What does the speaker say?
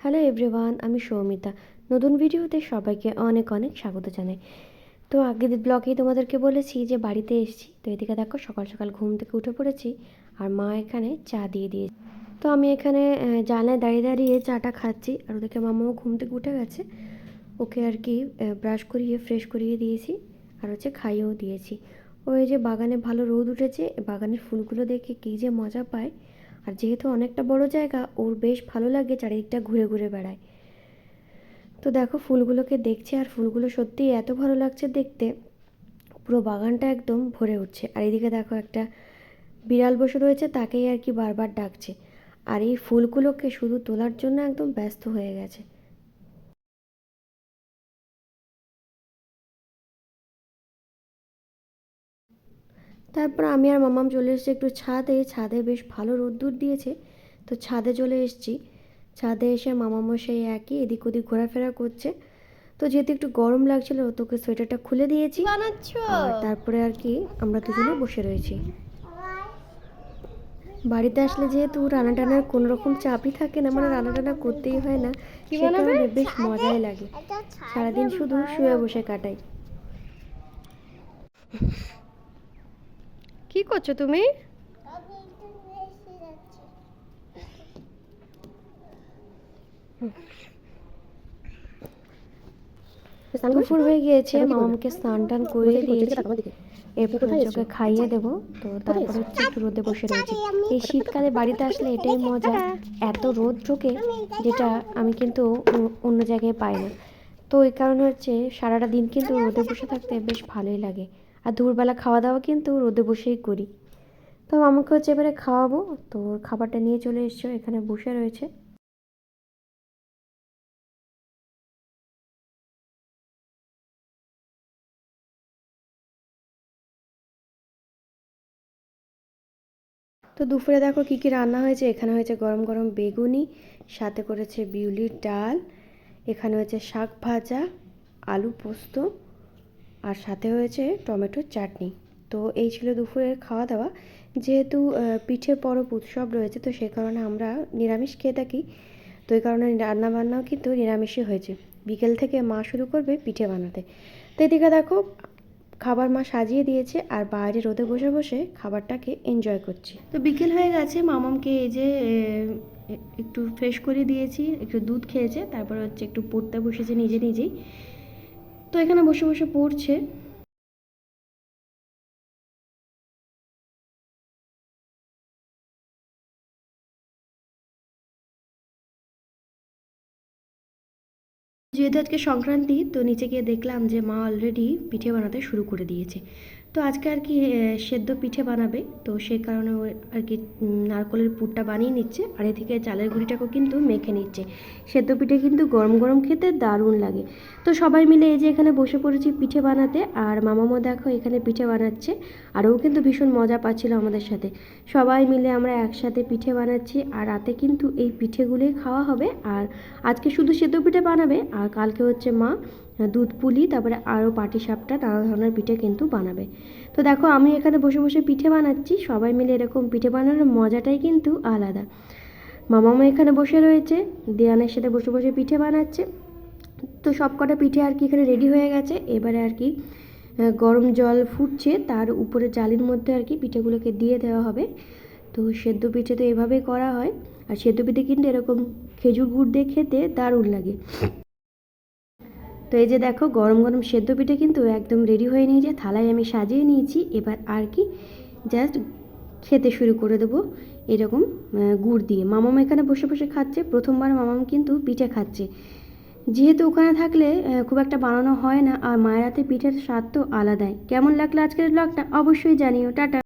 Hello everyone আমি সৌমিতা। নতুন ভিডিওতে সবাইকে অনেক অনেক স্বাগত জানাই। তো আগের ব্লগেই তোমাদেরকে বলেছি যে বাড়িতে এসেছি তো এদিকে দেখো সকাল সকাল ঘুম থেকে উঠে পড়েছি আর মা এখানে চা দিয়ে দিয়েছে। তো আমি এখানে আহ, জানলায় দাঁড়িয়ে দাঁড়িয়ে চাটা খাচ্ছি আর ওদেরকে মামাও ঘুম থেকে উঠে গেছে। ওকে আর কি ব্রাশ করিয়ে ফ্রেশ করিয়ে দিয়েছি আর হচ্ছে খাইয়েও দিয়েছি। ওই যে বাগানে ভালো রোদ উঠেছে বাগানের ফুলগুলো দেখে কী যে মজা পায়। আর যেহেতু অনেকটা বড় জায়গা, ওর বেশ ভালো লাগে চারিদিকটা ঘুরে ঘুরে বেড়ায়। তো দেখো, ফুলগুলোকে দেখছে আর ফুলগুলো সত্যি এত ভালো লাগছে দেখতে। পুরো বাগানটা একদম ভরে উঠছে। আর এদিকে দেখো একটা বিড়াল বসে রয়েছে, তাকেই আর কি বারবার ডাকছে। আর এই ফুলগুলোকে শুধু তোলার জন্য একদম ব্যস্ত হয়ে গেছে। তারপর আমি আর মামাম চলে এসেছি একটু ছাদে। ছাদে বেশ ভালো রোদ্দুর দিয়েছে। তো ছাদে চলে এসেছি। ছাদে এসে মামামও সেই একই এদিক ওদিক ঘোরাফেরা করছে। তো যেহেতু একটু গরম লাগছিল তোকে সোয়েটারটা খুলে দিয়েছি। আর তারপরে আর কি আমরা দুজনে বসে রয়েছি। বাড়িতে আসলে যেহেতু রান্না টানার কোনো রকম চাপই থাকে না মানে রান্না টানা করতেই হয় না সে কারণে বেশ মজাই লাগে। সারাদিন শুধু শুয়ে বসে কাটাই। করছ তুমি? দুপুর হয়ে গিয়েছে মামাকে স্নান টান করিয়ে দিয়েছি। এরপর ওকে খাইয়ে দেবো। তো তারপর হচ্ছে একটু রোদে বসে রয়েছে। এই শীতকালে বাড়িতে আসলে এটাই মজা। এত রোদ ঢোকে যেটা আমি কিন্তু অন্য জায়গায় পাই না। তো এই কারণে হচ্ছে সারাটা দিন কিন্তু রোদে বসে থাকতে বেশ ভালোই লাগে। আর দুপুরবেলা খাওয়া দাওয়া কিন্তু রোদে বসেই করি। তো আমাকে হচ্ছে এবারে খাওয়াবো। তো খাবারটা নিয়ে চলে এসছো, এখানে বসে রয়েছে। তো দুপুরে দেখো কী কী রান্না হয়েছে। এখানে হয়েছে গরম গরম বেগুনি, সাথে করেছে বিউলির ডাল, এখানে হয়েছে শাক ভাজা, আলু পোস্ত আর সাথে হয়েছে টমেটোর চাটনি। তো এই ছিল দুপুরের খাওয়া দাওয়া যেহেতু পিঠে পরব উৎসব রয়েছে, তো সে কারণে আমরা নিরামিষ খেয়ে থাকি। তো এই কারণে রান্না বান্নাও কিন্তু নিরামিষই হয়েছে। বিকেল থেকে মা শুরু করবে পিঠে বানাতে। তো এদিকে দেখো, খাবার মা সাজিয়ে দিয়েছে আর বাইরে রোদে বসে বসে খাবারটাকে এনজয় করছি। তো বিকেল হয়ে গেছে, মামামকে এই যে একটু ফ্রেশ করে দিয়েছি, একটু দুধ খেয়েছে, তারপর হচ্ছে একটু পড়তে বসেছে নিজে নিজেই। তো এখানে বসে বসে পড়ছে। যেহেতু আজকে সংক্রান্তি, তো নিচে গিয়ে দেখলাম যে মা অলরেডি পিঠে বানাতে শুরু করে দিয়েছে। তো আজকে আর কি সেদ্ধ পিঠে বানাবে। তো সেই কারণে ও আর কি নারকলের পুরটা বানিয়ে নিচ্ছে। আর এদিকে চালের গুঁড়িটাকেও কিন্তু মেখে নিচ্ছে। সেদ্ধ পিঠে কিন্তু গরম গরম খেতে দারুণ লাগে। তো সবাই মিলে এই যে এখানে বসে পড়েছি পিঠে বানাতে, আর মামামও দেখো এখানে পিঠে বানাচ্ছে। আর ও কিন্তু ভীষণ মজা পাচ্ছিল আমাদের সাথে। সবাই মিলে আমরা একসাথে পিঠে বানাচ্ছি। আর রাতে কিন্তু এই পিঠেগুলোই খাওয়া হবে। আর আজকে শুধু সেদ্ধ পিঠে বানাবে। আর কালকে হচ্ছে মা দুধ পুলি, তারপরে আরও পাটি সাপটা, নানা ধরনের পিঠে কিন্তু বানাবে। তো দেখো, আমি এখানে বসে বসে পিঠে বানাচ্ছি। সবাই মিলে এরকম পিঠে বানানোর মজাটাই কিন্তু আলাদা। মামামা এখানে বসে রয়েছে দেয়ানের সাথে বসে বসে পিঠে বানাচ্ছে। তো সব কটা পিঠে আর কি এখানে রেডি হয়ে গেছে। এবারে আর কি গরম জল ফুটছে, তার উপরে জালির মধ্যে আর কি পিঠেগুলোকে দিয়ে দেওয়া হবে। তো সেদ্ধ পিঠে তো এভাবেই করা হয়। আর সেদ্ধ পিঠে কিন্তু এরকম খেজুর গুড় দিয়ে খেতে দারুণ লাগে। তো এই যে দেখো, গরম গরম সেদ্ধ পিঠে কিন্তু একদম রেডি হয়ে নিয়ে নিয়েছে। থালায় আমি সাজিয়ে নিয়েছি। এবার আর কি জাস্ট খেতে শুরু করে দেবো এরকম গুড় দিয়ে। মামাম এখানে বসে বসে খাচ্ছে। প্রথমবার মামাম কিন্তু পিঠে খাচ্ছে। যেহেতু ওখানে থাকলে খুব একটা বানানো হয় না, আর মায়ের হাতে পিঠের স্বাদ তো আলাদাই। কেমন লাগল আজকের ব্লগটা অবশ্যই জানিও। টাটা।